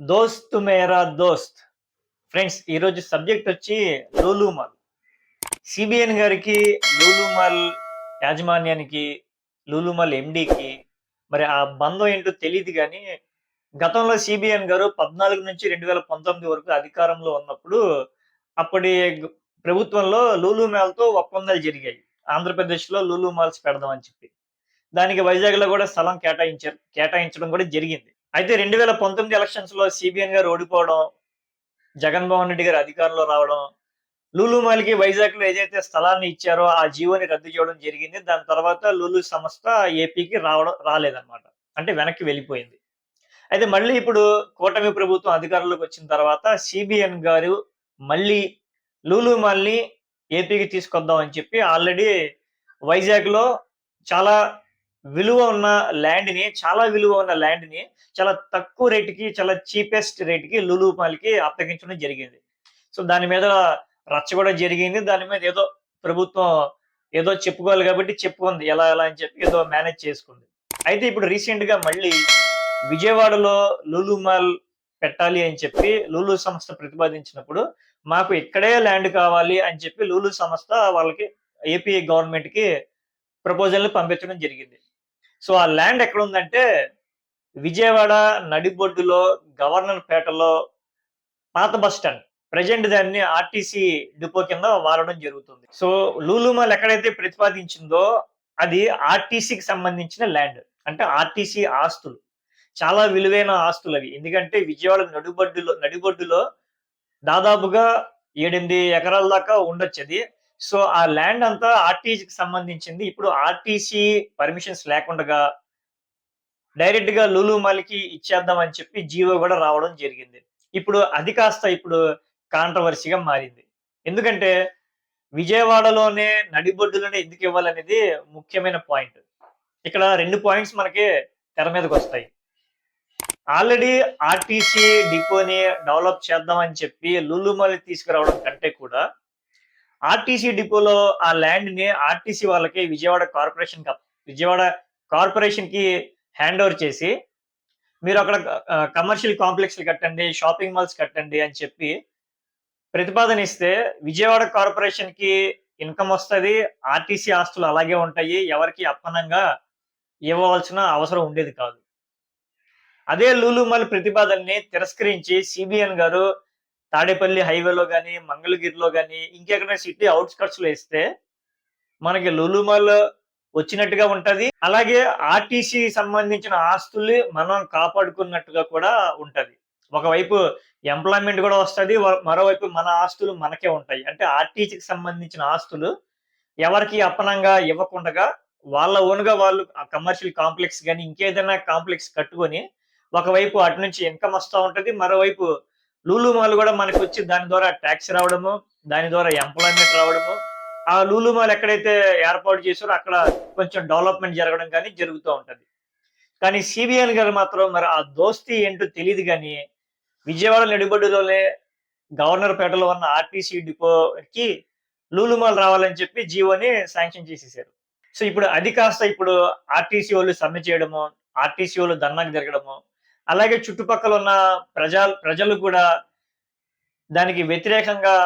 దోస్త్ మేరా దోస్త్. ఫ్రెండ్స్ ఈరోజు సబ్జెక్ట్ వచ్చి లూలు మాల్ సిబిఎన్ గారికి లూలు మాల్ యాజమాన్యానికి లూలూమాల్ ఎండికి మరి ఆ బంధం ఏంటో తెలియదు కానీ గతంలో సిబిఎన్ గారు పద్నాలుగు నుంచి రెండు వేల పంతొమ్మిది వరకు అధికారంలో ఉన్నప్పుడు అప్పటి ప్రభుత్వంలో లూలుమాల్తో ఒప్పందాలు జరిగాయి. ఆంధ్రప్రదేశ్లో లూలు మాల్స్ పెడదామని చెప్పి. దానికి వైజాగ్లో కూడా స్థలం కేటాయించారు కేటాయించడం కూడా జరిగింది. అయితే రెండు వేల పంతొమ్మిది ఎలక్షన్స్లో సిబిఎన్ గారు ఓడిపోవడం జగన్మోహన్ రెడ్డి గారు అధికారంలో రావడం లూలుమాలికి వైజాగ్లో ఏదైతే స్థలాన్ని ఇచ్చారో ఆ జీవోని రద్దు చేయడం జరిగింది. దాని తర్వాత లూలు సంస్థ ఏపీకి రావడం రాలేదన్నమాట. అంటే వెనక్కి వెళ్ళిపోయింది. అయితే మళ్ళీ ఇప్పుడు కూటమి ప్రభుత్వం అధికారంలోకి వచ్చిన తర్వాత సిబిఎన్ గారు మళ్ళీ లూలు మాల్ని ఏపీకి తీసుకొద్దాం అని చెప్పి ఆల్రెడీ వైజాగ్లో చాలా విలువ ఉన్న ల్యాండ్ని చాలా విలువ ఉన్న ల్యాండ్ని చాలా తక్కువ రేటుకి చాలా చీపెస్ట్ రేటుకి లులు మాల్కి అప్పగించడం జరిగింది. సో దాని మీద రచ్చ కూడా జరిగింది. దాని మీద ఏదో ప్రభుత్వం ఏదో చెప్పుకోవాలి కాబట్టి చెప్పుకుంది. ఎలా ఎలా అని చెప్పి ఏదో మేనేజ్ చేసుకుంది. అయితే ఇప్పుడు రీసెంట్గా మళ్ళీ విజయవాడలో లూలు మాల్ పెట్టాలి అని చెప్పి లూలు సంస్థ ప్రతిపాదించినప్పుడు మాకు ఇక్కడే ల్యాండ్ కావాలి అని చెప్పి లూలు సంస్థ వాళ్ళకి ఏపీ గవర్నమెంట్కి పంపించడం జరిగింది. సో ఆ ల్యాండ్ ఎక్కడ ఉందంటే విజయవాడ నడిబొడ్డులో గవర్నర్ పేటలో పాత బస్ స్టాండ్. ప్రజెంట్ దాన్ని ఆర్టీసీ డిపో కింద వాడడం జరుగుతుంది. సో లూలుమాల్ ఎక్కడైతే ప్రతిపాదించిందో అది ఆర్టీసీకి సంబంధించిన ల్యాండ్. అంటే ఆర్టీసీ ఆస్తులు. చాలా విలువైన ఆస్తులు అవి. ఎందుకంటే విజయవాడ నడిబొడ్డులో నడిబొడ్డులో దాదాపుగా ఏడెనిమిది ఎకరాల దాకా ఉండొచ్చు అది. సో ఆ ల్యాండ్ అంతా ఆర్టీసీకి సంబంధించింది. ఇప్పుడు ఆర్టీసీ పర్మిషన్స్ లేకుండా డైరెక్ట్గా లూలు మాలికి ఇచ్చేద్దాం అని చెప్పి జీవో కూడా రావడం జరిగింది. ఇప్పుడు అది కాస్త ఇప్పుడు కాంట్రవర్సీగా మారింది. ఎందుకంటే విజయవాడలోనే నడిబొడ్డులోనే ఎందుకు ఇవ్వాలనేది ముఖ్యమైన పాయింట్. ఇక్కడ రెండు పాయింట్స్ మనకి తెర మీదకి వస్తాయి. ఆల్రెడీ ఆర్టీసీ డిపోని డెవలప్ చేద్దామని చెప్పి లులుమలి తీసుకురావడం కంటే కూడా ఆర్టీసీ డిపోలో ఆ ల్యాండ్ని ఆర్టీసీ వాళ్ళకి విజయవాడ కార్పొరేషన్ కప్- విజయవాడ కార్పొరేషన్కి హ్యాండ్ ఓవర్ చేసి మీరు అక్కడ కమర్షియల్ కాంప్లెక్స్ కట్టండి షాపింగ్ మాల్స్ కట్టండి అని చెప్పి ప్రతిపాదన ఇస్తే విజయవాడ కార్పొరేషన్కి ఇన్కమ్ వస్తుంది ఆర్టీసీ ఆస్తులు అలాగే ఉంటాయి ఎవరికి అప్పనంగా ఇవ్వవలసిన అవసరం ఉండేది కాదు. అదే లూలుమల్ ప్రతిపాదనని తిరస్కరించి సిబిఎన్ గారు తాడేపల్లి హైవేలో కానీ మంగళగిరిలో కానీ ఇంకెక్కడ సిటీ అవుట్స్కట్స్లో ఇస్తే మనకి లులుమల్ వచ్చినట్టుగా ఉంటది. అలాగే ఆర్టీసీ సంబంధించిన ఆస్తుల్ని మనం కాపాడుకున్నట్టుగా కూడా ఉంటది. ఒకవైపు ఎంప్లాయ్మెంట్ కూడా వస్తది మరోవైపు మన ఆస్తులు మనకే ఉంటాయి. అంటే ఆర్టీసీకి సంబంధించిన ఆస్తులు ఎవరికి అప్పనంగా ఇవ్వకుండా వాళ్ళ ఓన్గా వాళ్ళు కమర్షియల్ కాంప్లెక్స్ కానీ ఇంకేదైనా కాంప్లెక్స్ కట్టుకొని ఒకవైపు అటు నుంచి ఇన్కమ్ వస్తూ ఉంటది మరోవైపు లూలు మాల్ కూడా మనకు వచ్చి దాని ద్వారా ట్యాక్స్ రావడము దాని ద్వారా ఎంప్లాయ్మెంట్ రావడము. ఆ లూలు మాల్ ఎక్కడైతే ఏర్పాటు చేశారో అక్కడ కొంచెం డెవలప్మెంట్ జరగడం కానీ జరుగుతూ ఉంటుంది. కానీ సిబిఎన్ గారు మాత్రం మరి ఆ దోస్తీ ఏంటో తెలియదు కానీ విజయవాడ నడిబొడ్డులోనే గవర్నర్ పేటలో ఉన్న ఆర్టీసీ డిపోకి లూలు మాల్ రావాలని చెప్పి జీవోని శాంక్షన్ చేసేసారు. సో ఇప్పుడు అది కాస్త ఇప్పుడు ఆర్టీసీ వాళ్ళు సమ్మె చేయడము ఆర్టీసీ వాళ్ళు ధర్నాకు జరగడము అలాగే చుట్టుపక్కల ఉన్న ప్రజా ప్రజలు కూడా దానికి వ్యతిరేకంగా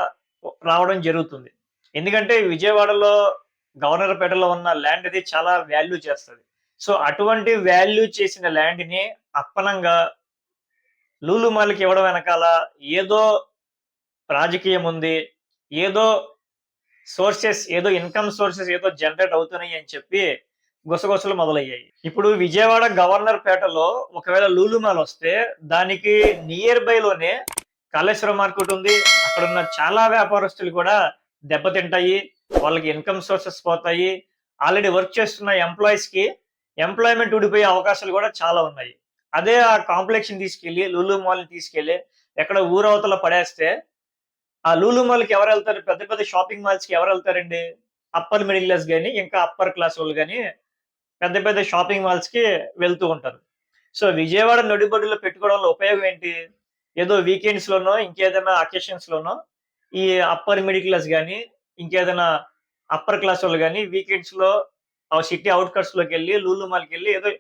రావడం జరుగుతుంది. ఎందుకంటే విజయవాడలో గవర్నర్పేటలో ఉన్న ల్యాండ్ అది చాలా వాల్యూ చేస్తుంది. సో అటువంటి వాల్యూ చేసిన ల్యాండ్ని అప్పనంగా లూలు మాల్కి ఇవ్వడం వెనకాల ఏదో రాజకీయం ఉంది ఏదో సోర్సెస్ ఏదో ఇన్కమ్ సోర్సెస్ ఏదో జనరేట్ అవుతున్నాయి అని చెప్పి గుసగుసలు మొదలయ్యాయి. ఇప్పుడు విజయవాడ గవర్నర్ పేటలో ఒకవేళ లూలుమాల్ వస్తే దానికి నియర్ బై లోనే కాళేశ్వరం మార్కెట్ ఉంది. అక్కడ ఉన్న చాలా వ్యాపారస్తులు కూడా దెబ్బతింటాయి వాళ్ళకి ఇన్కమ్ సోర్సెస్ పోతాయి. ఆల్రెడీ వర్క్ చేస్తున్న ఎంప్లాయీస్కి ఎంప్లాయ్మెంట్ ఊడిపోయే అవకాశాలు కూడా చాలా ఉన్నాయి. అదే ఆ కాంప్లెక్స్ని తీసుకెళ్ళి లూలు మాల్ తీసుకెళ్ళి ఎక్కడ ఊరవతల పడేస్తే ఆ లూలు మాల్కి ఎవరు వెళ్తారు? పెద్ద పెద్ద షాపింగ్ మాల్స్కి ఎవరు వెళ్తారండి? అప్పర్ మిడిల్ క్లాస్ కానీ ఇంకా అప్పర్ క్లాస్ వాళ్ళు కానీ పెద్ద పెద్ద షాపింగ్ మాల్స్కి వెళ్తూ ఉంటారు. సో విజయవాడ నడిబొడ్డులో పెట్టుకోవడంలో ఉపయోగం ఏంటి? ఏదో వీకెండ్స్ లోనో ఇంకేదైనా అకేషన్స్ లోనో ఈ అప్పర్ మిడిల్ క్లాస్ కానీ ఇంకేదైనా అప్పర్ క్లాస్ వాళ్ళు కానీ వీకెండ్స్లో ఆ సిటీ అవుట్కట్స్లోకి వెళ్ళి లూలు మాల్కి వెళ్ళి ఏదో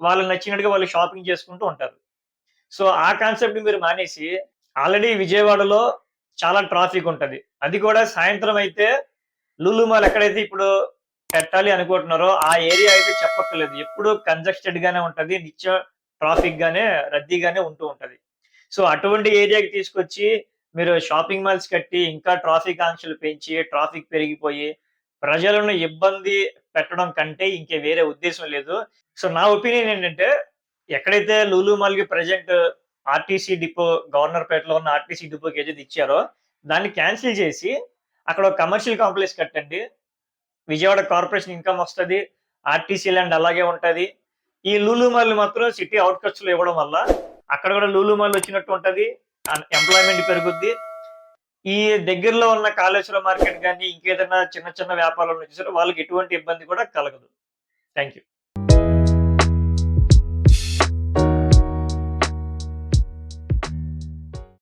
వాళ్ళకి నచ్చినట్టుగా వాళ్ళు షాపింగ్ చేసుకుంటూ ఉంటారు. సో ఆ కాన్సెప్ట్ మీరు మానేసి ఆల్రెడీ విజయవాడలో చాలా ట్రాఫిక్ ఉంటుంది. అది కూడా సాయంత్రం అయితే లులు మాల్ ఎక్కడైతే ఇప్పుడు పెట్టాలి అనుకుంటున్నారో ఆ ఏరియా అయితే చెప్పక్కర్లేదు. ఎప్పుడు కంజెస్టెడ్ గానే ఉంటది నిత్యం ట్రాఫిక్ గానే రద్దీగానే ఉంటూ ఉంటది. సో అటువంటి ఏరియాకి తీసుకొచ్చి మీరు షాపింగ్ మాల్స్ కట్టి ఇంకా ట్రాఫిక్ ఆంక్షలు పెంచి ట్రాఫిక్ పెరిగిపోయి ప్రజలను ఇబ్బంది పెట్టడం కంటే ఇంకే వేరే ఉద్దేశం లేదు. సో నా ఒపీనియన్ ఏంటంటే ఎక్కడైతే లూలు మాల్కి ప్రజెంట్ ఆర్టీసీ డిపో గవర్నర్ పేటలో ఉన్న ఆర్టీసీ డిపోకి ఏదైతే ఇచ్చారో దాన్ని క్యాన్సిల్ చేసి అక్కడ ఒక కమర్షియల్ కాంప్లెక్స్ కట్టండి. విజయవాడ కార్పొరేషన్ ఇన్కమ్ వస్తుంది ఆర్టీసీ ల్యాండ్ అలాగే ఉంటుంది. ఈ లూలు మాత్రం సిటీ అవుట్కట్స్లో ఇవ్వడం వల్ల అక్కడ కూడా లూలు వచ్చినట్టు ఉంటుంది ఎంప్లాయ్మెంట్ పెరుగుద్ది. ఈ దగ్గరలో ఉన్న కాళేశ్వరం మార్కెట్ కానీ ఇంకేదైనా చిన్న చిన్న వ్యాపారాలు వచ్చేసరికి వాళ్ళకి ఎటువంటి ఇబ్బంది కూడా కలగదు. Thank you